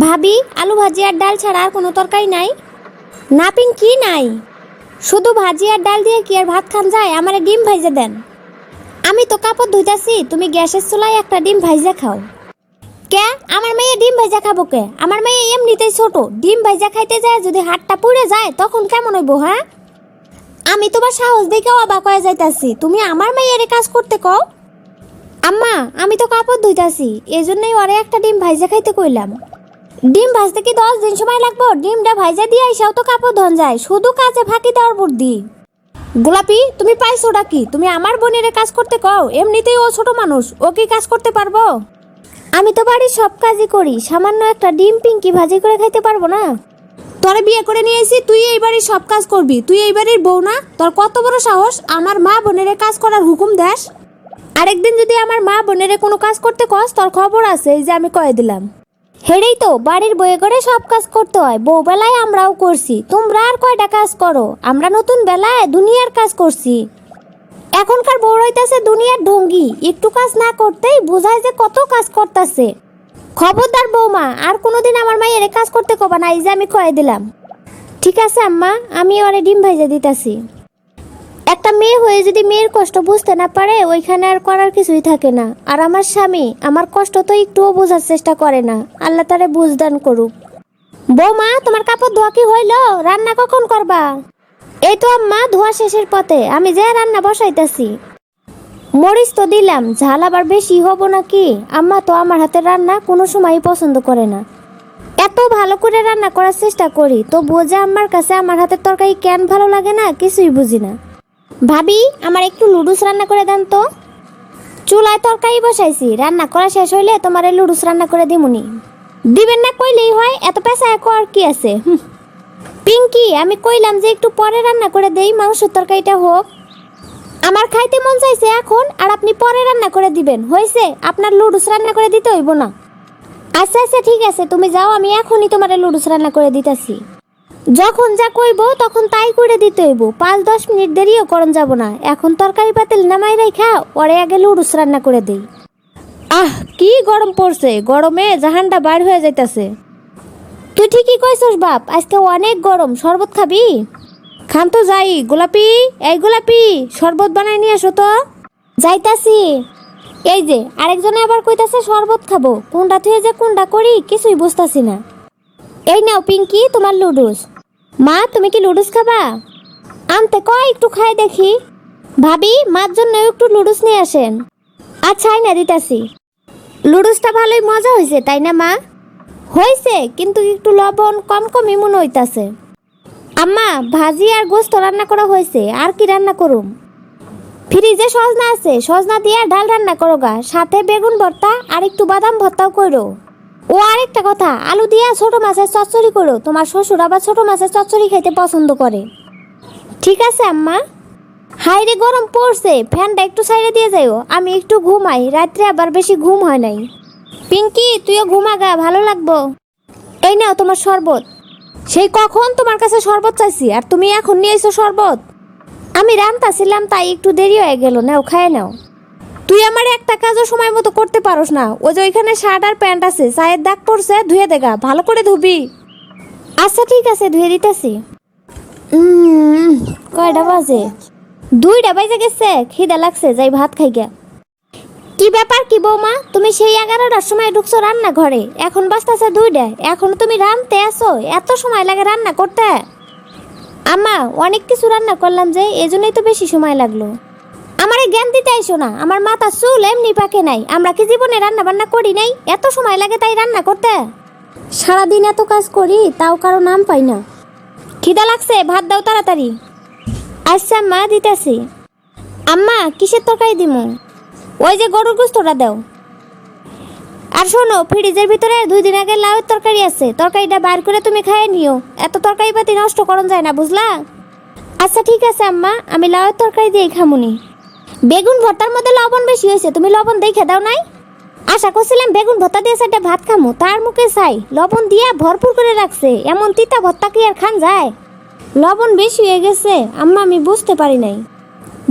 ভাবি, আলু ভাজি আর ডাল ছাড়া আর কোনো তরকারি নাই। না কি নাই? শুধু ভাজি আর ডাল দিয়ে কি আর ভাত খান যায়? আমারে ডিম ভাইজে দেন। আমি তো কাপড় ধুইতাছি, তুমি গ্যাসের চুলায় একটা ডিম ভাইজা খাও। কে? আমার মেয়ে ডিম ভাইজা খাব কে? আমার মেয়ে এমনিতেই ছোট, ডিম ভাইজা খাইতে যায়, যদি হাতটা পুড়ে যায়, তখন কেমন হইব হ্যাঁ? আমি তোমার সাহস দেখেও অবাক হয়ে যাইতাছি, তুমি আমার মেয়ের কাজ করতে কও? আম্মা, আমি তো কাপড় ধুইতাছি এই জন্যই ওরে একটা ডিম ভাইজা খাইতে কইলাম। ডিম ভাজতে কি দশ দিন সময় লাগবো? ডিমটা ভাইজা দিয়ে আইসাও তো কাপড় ধন যায়। শুধু কাজে ফাঁকি দেওয়ার বুদ্ধি। গোলাপি, তুমি পাইছোটা কি? তুমি আমার বোনের কাজ করতে কও? এমনিতেই ও ছোট মানুষ। ও কি কাজ করতে পারব? আমি তো বাড়ির সব কাজই করি। সামান্য একটা ডিম পিঙ্কি ভাজি করে খাইতে পারব না? তোরে বিয়ে করে নিয়েছি তুই এই বাড়ির সব কাজ করবি। তুই এই বাড়ির বউ না? তোর কত বড় সাহস? আমার মা বোনের কাজ করার হুকুম দেশ আরেকদিন যদি আমার মা বোনের কোনো কাজ করতে কস, তোর খবর আছে, এই যে আমি কয়ে দিলাম। হেরেই তো বাড়ির বয়ে করে সব কাজ করতে হয়। বউ বেলায় আমরাও করছি। তোমরা আর কয়টা কাজ করো? আমরা নতুন বেলায় দুনিয়ার কাজ করছি। এখনকার বউ হইতাছে দুনিয়ার ঢঙ্গি। একটু কাজ না করতেই বোঝায় যে কত কাজ করতেছে। খবরদার বৌমা, আর কোনোদিন আমার মায়ের কাজ করতে কবা না, এই যে আমি কয়ে দিলাম। ঠিক আছে আম্মা আমি ওরে ডিম ভাইজা দিতাছি। একটা মেয়ে হয়ে যদি মেয়ের কষ্ট বুঝতে না পারে, ওইখানে আর করার কিছুই থাকে না। আর আমার স্বামী, আমার কষ্ট তো একটুও বোঝার চেষ্টা করে না। আল্লাহ তারে বুঝদান করুক। বৌমা, তোমার কাপড় ধোয়া কি হইল? রান্না কখন করবা? এই তো আম্মা, ধোয়া শেষের পথে। আমি যে রান্না বসাইতাছি। মরিচ তো দিলাম, ঝাল আবার বেশি হব নাকি? আম্মা তো আমার হাতের রান্না কোনো সময়ই পছন্দ করে না। এত ভালো করে রান্না করার চেষ্টা করি তো বোঝা আমার কাছে আমার হাতের তরকারি কেন ভালো লাগে না, কিছুই বুঝি না। ভাবি, আমার একটু লুডুস রান্না করে দেন তো। চুলায় তরকারি বসাইছি, রান্না করা শেষ হইলে তোমার লুডুস রান্না করে দিমুনি। দিবেন না কইলেই হয়, এত পেশা এক আর কি আছে। পিঙ্কি, আমি কইলাম যে একটু পরে রান্না করে দেই, মাংসের তরকারিটা হোক। আমার খাইতে মন চাইছে এখন, আর আপনি পরে রান্না করে দিবেন। হয়েছে আপনার লুডুস রান্না করে দিতে হইব না। আচ্ছা আচ্ছা ঠিক আছে, তুমি যাও, আমি এখনই তোমার লুডুস রান্না করে দিতেছি। যখন যা কইব তখন তাই করে দিতে হইব। পাঁচ দশ মিনিট দেরিও করন যাব না। এখন তরকারি পাতিল নামাই রাখা ওরে আগে লুডুস রান্না করে দেই। আহ কি গরম পড়ছে। গরমে জাহানটা বার হয়ে যাইতাছে। তুই ঠিকই কইছস বাপ আজকে অনেক গরম। শরবত খাবি? খান তো যাই। গোলাপি এই গোলাপি শরবত বানাই নিয়ে আসো তো। যাইতাছি। এই যে আরেকজনে আবার কইতাছে শরবত খাব। কোনটা থেকে যে কোনটা করি কিছুই বুঝতাছি না। এই নাও পিঙ্কি তোমার লুডুস। মা, তুমি কি লুডুস খাবা? আনতে কয় একটু খাই দেখি। ভাবি, মার জন্য একটু লুডুস নিয়ে আসেন। আচ্ছা না দিতাছি। লুডুসটা ভালোই মজা হয়েছে তাই না, মা? হয়েছে কিন্তু একটু লবণ কম কমই মনে হইতাছে। আম্মা, ভাজি আর গোস্ত রান্না করা হয়েছে আর কি রান্না করুম? ফ্রিজে সজনা আছে, সজনা দিয়ে ডাল রান্না করো গা, সাথে বেগুন ভর্তা আর একটু বাদাম ভর্তাও করো। ও আরেকটা কথা, আলু দিয়ে ছোট মাছের চচ্চড়ি করো। তোমার শ্বশুর আবার ছোট মাছের চচ্চড়ি খেতে পছন্দ করে। ঠিক আছে, আম্মা? হাইরে গরম পড়ছে। ফ্যানটা একটু সাইডে দিয়ে যাইও। আমি একটু ঘুমাই, রাত্রে আবার বেশি ঘুম হয় নাই। পিঙ্কি, তুইও ঘুমাগা ভালো লাগবো? এই নাও তোমার শরবত। সেই কখন তোমার কাছে শরবত চাইছি, আর তুমি এখন নিয়ে শরবত? আমি রান্তা ছিলাম তাই একটু দেরি হয়ে গেল, নাও খায় নাও। তুই আমার একটা কাজও সময় মতো করতে পারোস না। ওই যে ওইখানে শার্ট আর প্যান্ট আছে চায়ের দাগ পড়ছে, ধুয়ে দেগা ভালো করে ধুবি। আচ্ছা ঠিক আছে, ধুয়ে দিতেছি। কয়টা বাজে? দুইটা বাজে গেছে, খিদে লাগছে, যাই ভাত খাই গা কি ব্যাপার কি বৌমা, তুমি সেই এগারোটার সময় ঢুকছো রান্না ঘরে এখন বাজতেছে দুইটা, এখন তুমি রানতে আসো এত সময় লাগে রান্না করতে? আম্মা, অনেক কিছু রান্না করলাম যে, এজন্যই তো বেশি সময় লাগল। আমারে জ্ঞান দিতে আইসো না। আমার মাথা চুল এমনি পাকে নাই। আমরা কি জীবনে রান্না বান্না করি নাই? এত সময় লাগে তাই রান্না করতে। সারাদিন এত কাজ করি, তাও কারও নাম পাই না। খিদা লাগছে, ভাত দাও তাড়াতাড়ি। আচ্ছা মা দিতেছি। আম্মা, কিসের তরকারি দিমু? ওই যে গরুর গোস্তটা দাও। আর শোনো, ফ্রিজের ভিতরে দুই দিন আগে লাউয়ের তরকারি আছে। তরকারিটা বার করে তুমি খাইয়ে নিও। এত তরকারি পাতি নষ্ট করন যায় না, বুঝলা? আচ্ছা ঠিক আছে, আম্মা। আমি লাউয়ের তরকারি দিয়ে খামুনি। বেগুন ভর্তার মধ্যে লবণ বেশি হয়েছে, তুমি লবণ দেখে দাও নাই? আশা করছিলাম বেগুন ভর্তা দিয়ে সাইডে ভাত খামু, তার মুখে চাই, লবণ দিয়ে ভরপুর করে রাখছে, এমন তিতা ভর্তা কি আর খান যায়? লবণ বেশি হয়ে গেছে, আম্মা, আমি বুঝতে পারি নাই।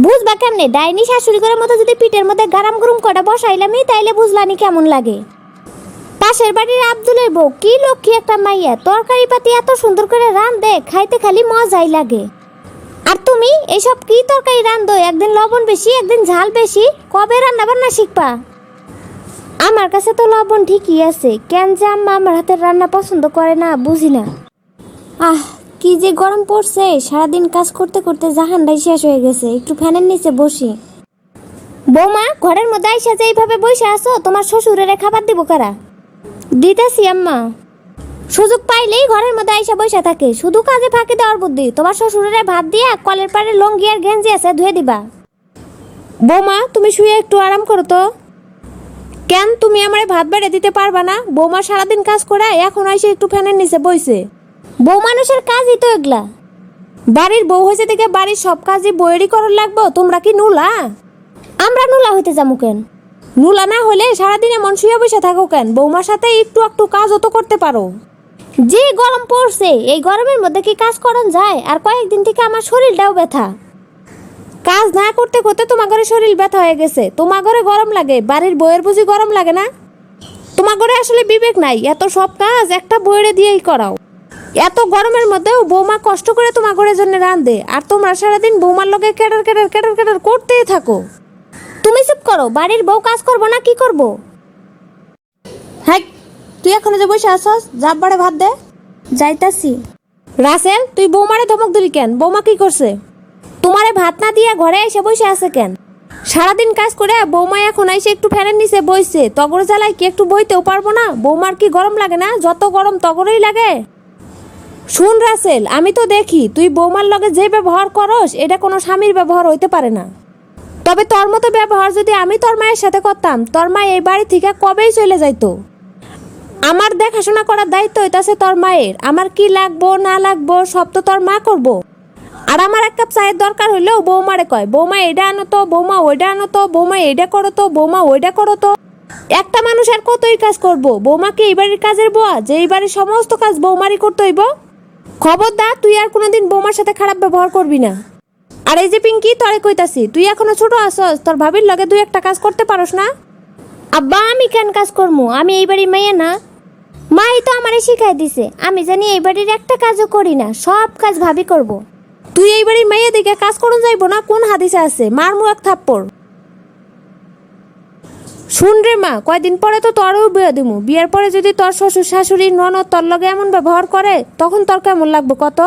বুঝবা কেমনে, ডাইনি শাশুড়ি করে মতো যদি পিঠের মধ্যে গারাম গরম কটা বসাইলামই, তাইলে বুঝলানি কেমন লাগে? পাশের বাড়ির আব্দুলের বউ, কি লক্ষ্মী একটা মাইয়া তরকারি পাতি এত সুন্দর করে রান্ধে খাইতে খালি মজাই লাগে। আর তুমি, এইসব কি তরকারি রান্ধো? একদিন লবণ বেশি, একদিন ঝাল বেশি। কবে রান্না বান্না শিখবা? আমার কাছে তো লবণ ঠিকই আছে। কেন যে আম্মা আমার হাতের রান্না পছন্দ করে না, বুঝি না। আহ, কি যে গরম পড়ছে। সারাদিন কাজ করতে করতে জাহানটাই শেষ হয়ে গেছে। একটু ফ্যানের নিচে বসি। বৌমা, ঘরের মধ্যে আইসা যে এইভাবে বসে আছো, তোমার শ্বশুরের খাবার দিব কারা? দিতেছি আম্মা। সুযোগ পাইলেই ঘরের মধ্যে আইসা বসে থাকে। শুধু কাজে ফাঁকি দেওয়ার বুদ্ধি। তোমার শ্বশুরের ভাত দিয়া কলের পাড়ে লঙ্গি আর গেঞ্জি আছে ধুয়ে দিবা। বৌমা, তুমি শুয়ে একটু আরাম করো তো। কেন তুমি আমারে ভাত বেড়ে দিতে পারবা না? বৌমা সারাদিন কাজ করে এখন আইসে একটু ফ্যানের নিচে বইছে। বউ মানুষের কাজই তো এগুলা। বাড়ির বউ হয়েছে থেকে বাড়ির সব কাজই বইয়েরই করার লাগবো। তোমরা কি নুলা? আমরা নুলা হইতে যাব কেন? নুলা না হলে সারাদিন এমন শুয়ে বসে থাকো কেন? বৌমার সাথে একটু একটু কাজও তো করতে পারো। যে গরম পড়ছে। এই গরমের মধ্যে কি কাজ করন যায়? আর কয়েকদিন থেকে আমার শরীরটাও ব্যথা। কাজ না করতে করতে তোমার ঘরে শরীর ব্যথা হয়ে গেছে। তোমার ঘরে গরম লাগে, বাড়ির বইয়ের বুঝি গরম লাগে না? তোমার ঘরে আসলে বিবেক নাই। এত সব কাজ একটা বইয়ের দিয়েই করাও। এত গরমের মধ্যেও বৌমা কষ্ট করে তোমার ঘরের জন্য রান্ধে আর তোমরা সারাদিন বৌমার লোকে কেটার কেটার কেটার কেটার করতেই থাকো। তুমি চুপ করো, বাড়ির বউ কাজ করব না কি করব? তুই এখনও যে বসে আসস জাপ বাড়ে ভাত দে। যাইতাছি। রাসেল তুই বৌমারে ধমক দিলি কেন? বৌমা কি করছে? তোমারে ভাত না দিয়ে ঘরে এসে বসে আছে কেন? সারাদিন কাজ করে বৌমা এখন এসে একটু ফ্যানের নিচে বইছে। তগর জ্বালায় কি একটু বইতেও পারব না? বৌমার কি গরম লাগে না? যত গরম তগরই লাগে। শুন রাসেল আমি তো দেখি তুই বৌমার লগে যে ব্যবহার করস এটা কোনো স্বামীর ব্যবহার হইতে পারে না। তবে তোর মতো ব্যবহার যদি আমি তোর মায়ের সাথে করতাম তোর মা এই বাড়ি থেকে কবেই চলে যাইতো? আমার দেখাশোনা করার দায়িত্ব হইতাছে তোর মায়ের। আমার কি লাগবো, না লাগবো, সব তো তোর মা করব। আর আমার এক কাপ চায়ের দরকার হইলেও বৌমারে কয়, বৌমা, এটা আনো তো, বৌমা, ওইটা আনো তো, বৌমা, এটা করো তো, বৌমা, ওইটা করো তো। একটা মানুষ আর কতই কাজ করব? বৌমা কি এই বাড়ির কাজের বোয়া, যে এই বাড়ির সমস্ত কাজ বৌমারই করতে হইব? খবরদার, তুই আর কোনোদিন বৌমার সাথে খারাপ ব্যবহার করবি না। আর এই যে পিঙ্কি, তরে কইতাছি, তুই এখনও ছোট আসস তোর ভাবির লগে দুই একটা কাজ করতে পারস না? আব্বা, আমি কেন কাজ করব আমি এই মেয়ে না। মাই তো আমারে শিখাই দিছে, আমি জানি এই বাড়ির একটা কাজও করি না, সব কাজ ভাবি করব। তুই এই বাড়ির মেয়ে দিকে কাজ করুন যাইব না, কোন হাদিসে আছে? মার মুখ থাপ্পড়। শুন রে মা, কয়দিন পরে তো তোরও বিয়ে দিমু। বিয়ের পরে যদি তোর শ্বশুর, শাশুড়ি, ননদ, তোর লগে এমন ব্যবহার করে, তখন তোর কেমন লাগবে কত?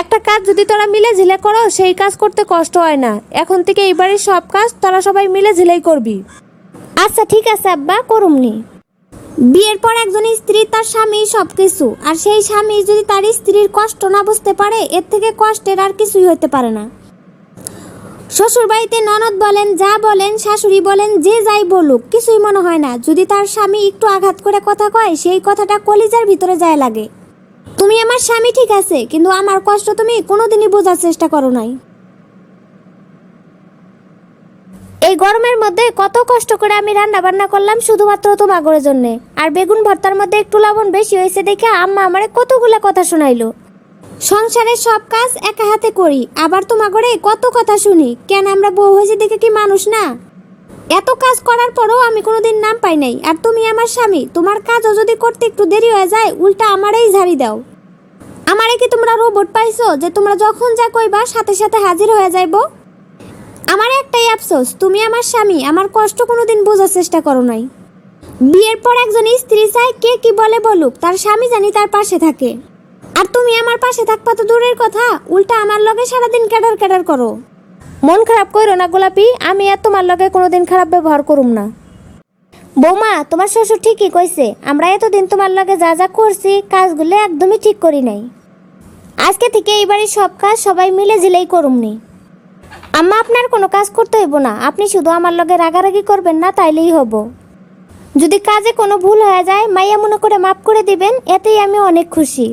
একটা কাজ যদি তোরা মিলে ঝিলে করো, সেই কাজ করতে কষ্ট হয় না। এখন থেকে এই বাড়ির সব কাজ তোরা সবাই মিলে ঝিলেই করবি। আচ্ছা ঠিক আছে আব্বা, করুমনি। বিয়ের পর একজন স্ত্রী তার স্বামী সব কিছু আর সেই স্বামী যদি তার স্ত্রীর কষ্ট না বুঝতে পারে, এর থেকে কষ্টের আর কিছুই হতে পারে না। শ্বশুর বাড়িতে ননদ বলেন, যা বলেন, শাশুড়ি বলেন, যে যাই বলুক, কিছুই মনে হয় না। যদি তার স্বামী একটু আঘাত করে কথা কয়, সেই কথাটা কলিজার ভিতরে যায় লাগে। তুমি আমার স্বামী ঠিক আছে, কিন্তু আমার কষ্ট তুমি কোনোদিনই বোঝার চেষ্টা করো নাই। এই গরমের মধ্যে কত কষ্ট করে আমি রান্না বান্না করলাম শুধুমাত্র তোমাগরের জন্য। আর বেগুন ভর্তার মধ্যে একটু লবণ বেশি হয়েছে দেখে আম্মা আমারে কতগুলা কথা শোনাইলো। সংসারের সব কাজ একা হাতে করি, আবার তোমাগরে কত কথা শুনি, কেন আমরা বউ হয়েছে দেখে কি মানুষ না? এত কাজ করার পরও আমি কোনোদিন নাম পাই নাই, আর তুমি আমার স্বামী, তোমার কাজও যদি করতে একটু দেরি হয়ে যায়, উল্টা আমারেই ঝাড়ি দাও। আমারে কি তোমরা রোবট পাইছো যে তোমরা যখন যা কইবা সাথে সাথে হাজির হয়ে যাইবো? আমার একটাই আফসোস, তুমি আমার স্বামী, আমার কষ্ট কোনোদিন বোঝার চেষ্টা করো নাই। বিয়ের পর একজন স্ত্রী চায় কে কি বলে বলুক, তার স্বামী জানি তার পাশে থাকে। আর তুমি আমার পাশে থাকবা তো দূরের কথা, উল্টা আমার লগে সারাদিন ক্যাডার ক্যাডার করো। মন খারাপ করো না গোলাপি, আমি আর তোমার লগে কোনোদিন খারাপ ব্যবহার করুম না। বৌমা, তোমার শ্বশুর ঠিকই কইছে, আমরা এতদিন তোমার লগে যা যা করছি, কাজগুলো একদমই ঠিক করি নাই। আজকে থেকে এই বাড়ির সব কাজ সবাই মিলে ঝিলেই করুমনি আম্মা, আপনার কোনো কাজ করতে হইব না। আপনি শুধু আমার লগে রাগারাগি করবেন না, তাইলেই হব যদি কাজে কোনো ভুল হয়ে যায়, মাইয়া মনে করে মাফ করে দিবেন, এতেই আমি অনেক খুশি।